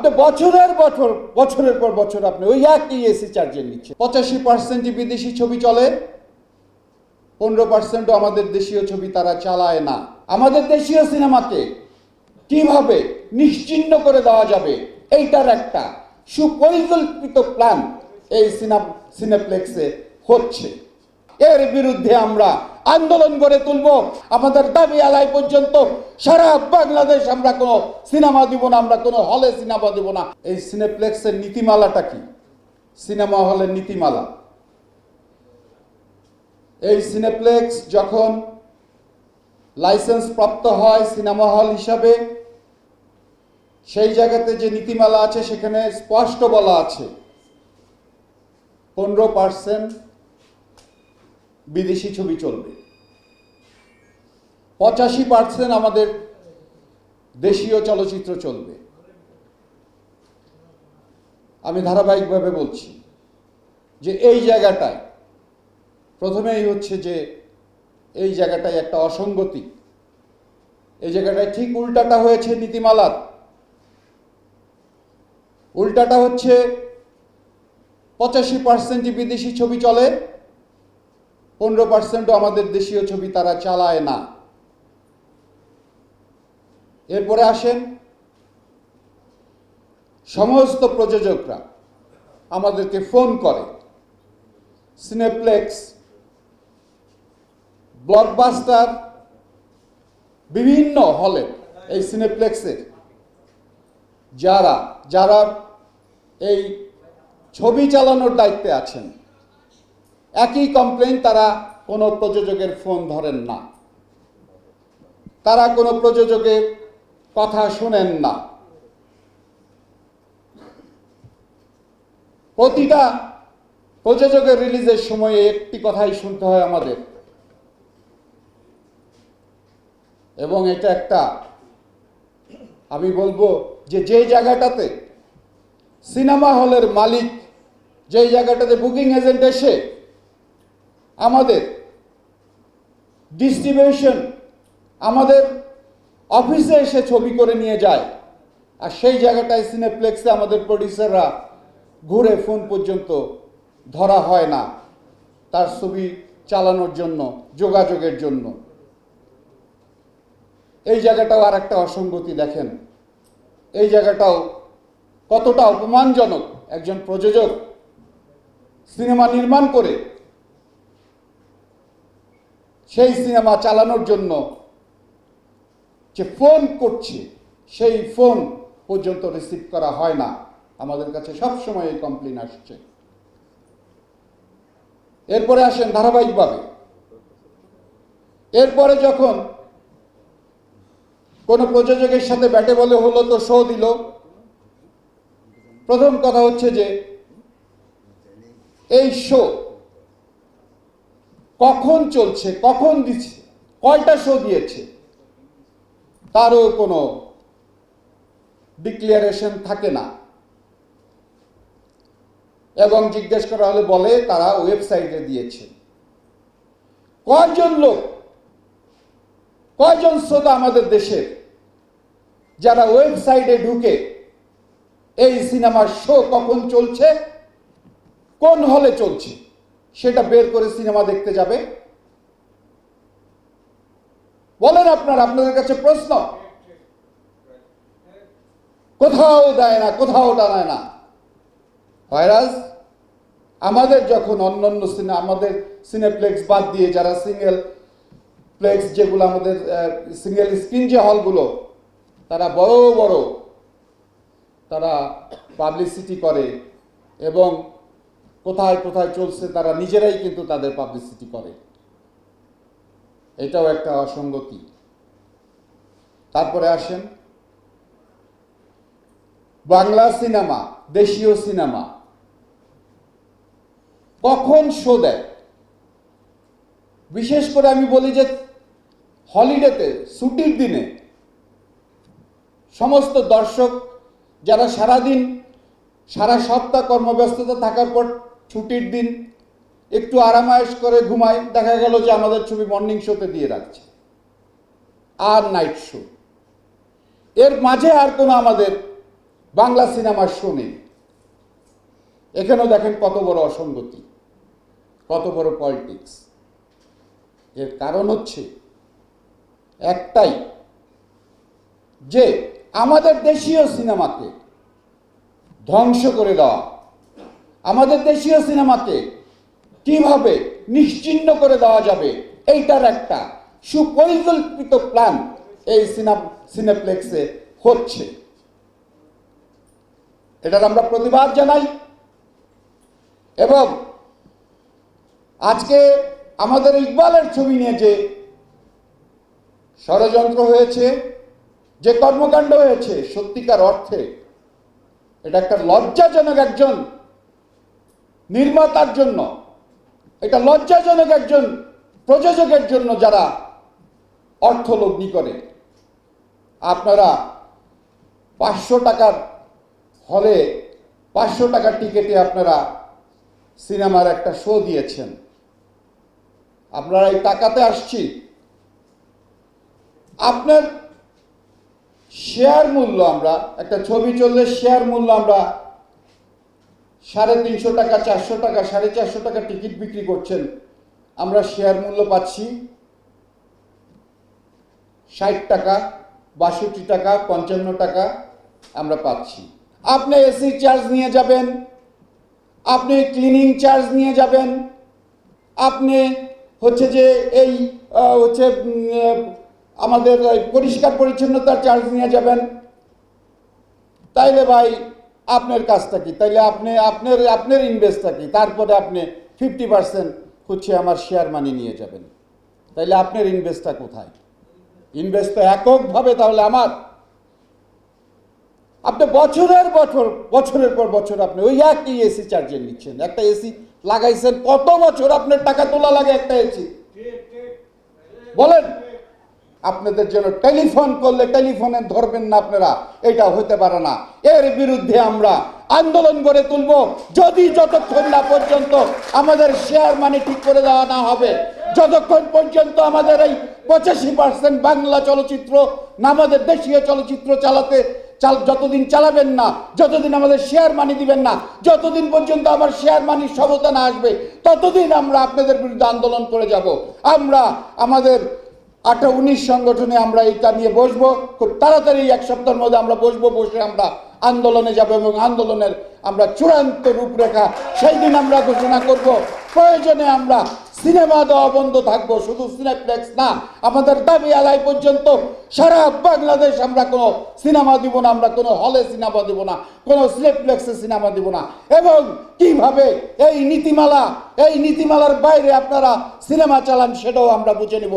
আপনি বছরের বছর, বছরের পর বছর আপনি ওই একই এসি চার্জের নিচ্ছে পঁচাশি পার্সেন্টই বিদেশি ছবি চলে, পনেরো পার্সেন্টও আমাদের দেশীয় ছবি তারা চালায় না। আমাদের দেশীয় সিনেমাকে কীভাবে নিশ্চিহ্ন করে দেওয়া যাবে, এইটার একটা সুপরিকল্পিত প্ল্যান এই সিনা সিনেপ্লেক্সে হচ্ছে। এর বিরুদ্ধে আমরা আন্দোলন গড়ে তুলব। আমাদের দাবি আলাই পর্যন্ত সারা বাংলাদেশ আমরা কোনো সিনেমা দিব না, আমরা কোনো হলে সিনেমা দিব না। এই সিনেপ্লেক্সের নীতিমালাটা কি? সিনেমা হলের নীতিমালা। এই সিনেপ্লেক্স যখন লাইসেন্স প্রাপ্ত হয় সিনেমা হল হিসাবে, সেই জায়গাতে যে নীতিমালা আছে সেখানে স্পষ্ট বলা আছে। পনেরো পার্সেন্ট বিদেশি ছবি চলবে। পঁচাশি পার্সেন্ট আমাদের দেশীয় চলচ্চিত্র চলবে। আমি ধারাবাহিকভাবে বলছি যে এই জায়গাটায় প্রথমেই হচ্ছে যে এই জায়গাটায় একটা অসঙ্গতি। এই জায়গাটায় ঠিক উল্টাটা হয়েছে নীতিমালার। উল্টাটা হচ্ছে পঁচাশি পার্সেন্টই বিদেশি ছবি চলে। পনেরো পার্সেন্টও আমাদের দেশীয় ছবি তারা চালায় না। এরপরে আসেন সমস্ত প্রযোজকরা আমাদেরকে ফোন করে। সিনেপ্লেক্স ব্লকবাস্টার বিভিন্ন হলে এই সিনেপ্লেক্সের যারা যারা এই ছবি চালানোর দায়িত্বে আছেন একই কমপ্লেন তারা কোনো প্রযোজকের ফোন ধরেন না। তারা কোনো প্রযোজকের কথা শোনেন না। প্রতিটা প্রযোজকের রিলিজের সময়ে একটি কথাই শুনতে হয় আমাদের। এবং এটা একটা, আমি বলব যে যে জায়গাটাতে সিনেমা হলের মালিক, যেই জায়গাটাতে বুকিং এজেন্ট এসে আমাদের ডিস্ট্রিবিউশন আমাদের অফিসে এসে ছবি করে নিয়ে যায়। আর সেই জায়গাটায় সিনেপ্লেক্সে আমাদের প্রডিউসাররা ঘুরে ফোন পর্যন্ত ধরা হয় না তার ছবি চালানোর জন্য, যোগাযোগের জন্য। এই জায়গাটাও আর একটা অসঙ্গতি দেখেন। এই জায়গাটাও কতটা অপমানজনক। একজন প্রযোজক সিনেমা নির্মাণ করে সেই সিনেমা চালানোর জন্য যে ফোন করছে, সেই ফোন পর্যন্ত রিসিভ করা হয় না। আমাদের কাছে সব সময় এই কমপ্লেন আসছে। এরপরে আসেন ধারাবাহিকভাবে। এরপরে যখন কোনো প্রযোজকের সাথে ব্যাটে বলে হলো তো শো দিল। প্রথম কথা হচ্ছে যে, এই শো কখন চলছে, কখন দিচ্ছে, কয়টা শো দিয়েছে, তারও কোনো ডিক্লিয়ারেশন থাকে না। এবং জিজ্ঞেস করা হলে বলে তারা ওয়েবসাইটে দিয়েছে। কয়জন লোক, কয়জন শ্রোতা আমাদের দেশের, যারা ওয়েবসাইটে ঢুকে এই সিনেমার শো কখন চলছে, কোন হলে চলছে? সেটা বের করে সিনেমা দেখতে যাবে। বলেন আপনারা, আপনাদের কাছে প্রশ্ন? কোথাও দেয় না, কোথাও টানায় না। ভাইরাস আমাদের যখন অন্য অন্য সিনে, আমাদের সিনেপ্লেক্স বাদ দিয়ে যারা সিঙ্গেল প্লেক্স যেগুলো আমাদের সিঙ্গেল স্ক্রিন যে হলগুলো, তারা বড় বড়, তারা পাবলিসিটি করে এবং কোথায় কোথায় চলছে, তারা নিজেরাই কিন্তু তাদের পাবলিসিটি করে। এটাও একটা অসঙ্গতি তারপরে আসেন। বাংলা সিনেমা, দেশীয় সিনেমা। কখন শো দেয়? বিশেষ করে আমি বলি যে হলিডেতে, ছুটির দিনে, সমস্ত দর্শক যারা সারাদিন, সারা সপ্তাহ কর্মব্যস্ততা থাকার পর ছুটির দিন একটু আরামায়েশ করে ঘুমাই। দেখা গেল যে আমাদের ছবি মর্নিং শোতে দিয়ে রাখছে। আর নাইট শো এর মাঝে আর কোনো আমাদের বাংলা সিনেমার শো নেই। এখানেও দেখেন কত বড় অসঙ্গতি, কত বড় পলিটিক্স এর কারণ হচ্ছে একটাই, যে আমাদের দেশীয় সিনেমাকে ধ্বংস করে দেওয়া। আমাদের দেশীয় সিনেমাকে কীভাবে নিশ্চিহ্ন করে দেওয়া যাবে, এইটার একটা সুপরিকল্পিত প্ল্যান এই সিনা সিনেপ্লেক্সে হচ্ছে। এটার আমরা প্রতিবাদ জানাই। এবং আজকে আমাদের ইকবালের ছবি নিয়ে যে ষড়যন্ত্র হয়েছে, যে কর্মকাণ্ড হয়েছে, সত্যিকার অর্থে এটা একটা লজ্জাজনক একজন নির্মাতার জন্য, এটা লজ্জাজনক একজন প্রযোজকের জন্য যারা অর্থ লগ্নি করে। আপনারা পাঁচশো টাকার হলে, পাঁচশো টাকার টিকেটে আপনারা সিনেমার একটা শো দিয়েছেন। আপনারা এই টাকাতে আসছি। আপনার শেয়ার মূল্য আমরা, একটা ছবি চললে শেয়ার মূল্য আমরা সাড়ে তিনশো টাকা, চারশো টাকা, সাড়ে চারশো টাকা টিকিট বিক্রি করছেন। আমরা শেয়ার মূল্য পাচ্ছি ষাট টাকা, বাষট্টি টাকা, পঞ্চান্ন টাকা আমরা পাচ্ছি। আপনি এসি চার্জ নিয়ে যাবেন, আপনি ক্লিনিং চার্জ নিয়ে যাবেন, আপনি হচ্ছে যে এই হচ্ছে আমাদের পরিষ্কার পরিচ্ছন্নতার চার্জ নিয়ে যাবেন। তাইলে ভাই আপনার কাজটা কি? তাইলে আপনি আপনার আপনার ইনভেস্টটা কি? তারপরে আপনি ফিফটি পার্সেন্ট হচ্ছে আমার শেয়ার মানি নিয়ে যাবেন। তাইলে আপনার ইনভেস্টটা কোথায়? ইনভেস্ট তো এককভাবে তাহলে আমার। আপনি বছরের বছর বছরের পর বছর আপনি ওই একই এসি চার্জে নিচ্ছেন। একটা এসি লাগাইছেন কত বছর আপনার টাকা তোলা লাগে একটা এসি বলেন। আপনাদের জন্য টেলিফোন করলে টেলিফোনে ধরবেন না আপনারা, এটা হতে পারে না। এর বিরুদ্ধে আমরা আন্দোলন করে তুলব। যদি যতক্ষণ না পর্যন্ত আমাদের শেয়ার মানি ঠিক করে দেওয়া না হবে, যতক্ষণ পর্যন্ত আমাদের এই পঁচাশি পার্সেন্ট বাংলা চলচ্চিত্র না আমাদের দেশীয় চলচ্চিত্র চালাতে, চাল, যতদিন চালাবেন না, যতদিন আমাদের শেয়ার মানি দিবেন না, যতদিন পর্যন্ত আমার শেয়ার মানির সমতা না আসবে, ততদিন আমরা আপনাদের বিরুদ্ধে আন্দোলন করে যাব। আমরা আমাদের আটা উনিশ সংগঠনে আমরা এটা নিয়ে বসবো। খুব তাড়াতাড়ি এক সপ্তাহের মধ্যে আমরা বসবো, বসে আমরা আন্দোলনে যাব এবং আন্দোলনের আমরা চূড়ান্ত রূপরেখা সেই দিন আমরা ঘোষণা করব। প্রয়োজনে আমরা সিনেমা দেওয়া বন্ধ থাকব, শুধু সিনেপ্লেক্স না, আমাদের দাবি আলাই পর্যন্ত সারা বাংলাদেশ আমরা কোনো সিনেমা দিব না, আমরা কোনো হলে সিনেমা দিব না, কোনো সিনেপ্লেক্সে সিনেমা দিব না। এবং কীভাবে এই নীতিমালা, এই নীতিমালার বাইরে আপনারা সিনেমা চালান সেটাও আমরা বুঝে নিব।